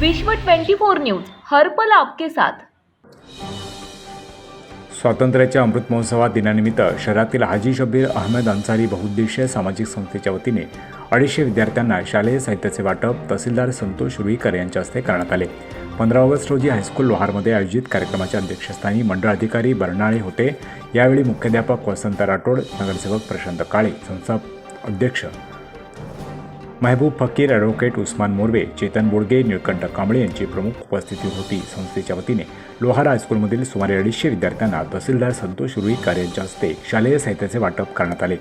विश्व 24 न्यूज हर पल आपके साथ. स्वातंत्र्याच्या अमृत महोत्सवात दिनानिमित्त शहरातील हाजी शब्बीर अहमद अन्सारी बहुउद्देशीय सामाजिक संस्थेच्या वतीने अडीचशे विद्यार्थ्यांना शालेय साहित्याचे वाटप तहसीलदार संतोष रुईकर यांच्या हस्ते करण्यात आले. पंधरा ऑगस्ट रोजी हायस्कूल लोहारमध्ये आयोजित कार्यक्रमाच्या अध्यक्षस्थानी मंडळ अधिकारी बर्नाळे होते. यावेळी मुख्याध्यापक वसंत राठोड नगरसेवक प्रशांत काळे संस्था अध्यक्ष महबूब फकीर ॲडव्होकेट उस्मान मोर्वे चेतन बोडगे निळकंठ कांबळे यांची प्रमुख उपस्थिती होती. संस्थेच्या वतीने लोहारा हायस्कूलमधील सुमारे अडीचशे विद्यार्थ्यांना तहसीलदार संतोष रुईकर यांच्या हस्ते शालेय साहित्याचे वाटप करण्यात आले.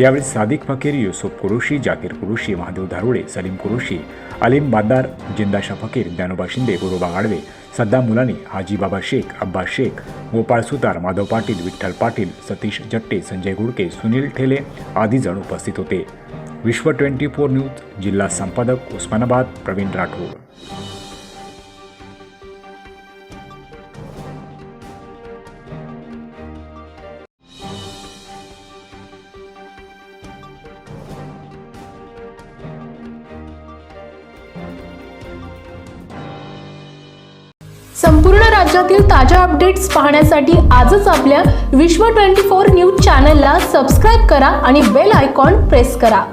यावेळी सादिक फकीर युसुफ कुरुशी जाकीर कुरुशी महादेव धारुळे सलीम कुरुशी अलीम बादार जिंदाशा फकीर ज्ञानोबा शिंदे गुरुबा गाडवे सद्दाम मुलानी हाजी बाबा शेख अब्बा शेख गोपाळ सुतार माधव पाटील विठ्ठल पाटील सतीश जट्टे संजय गुडके सुनील ठेले आदी जण उपस्थित होते. विश्व ट्वेंटी फोर न्यूज जिल्हा संपादक उस्मानाबाद प्रवीण राठोड. संपूर्ण राज्यातील ताज्या अपडेट्स पाहण्यासाठी आजच आपल्या विश्व ट्वेंटी फोर न्यूज चॅनलला सबस्क्राईब करा आणि बेल आयकॉन प्रेस करा.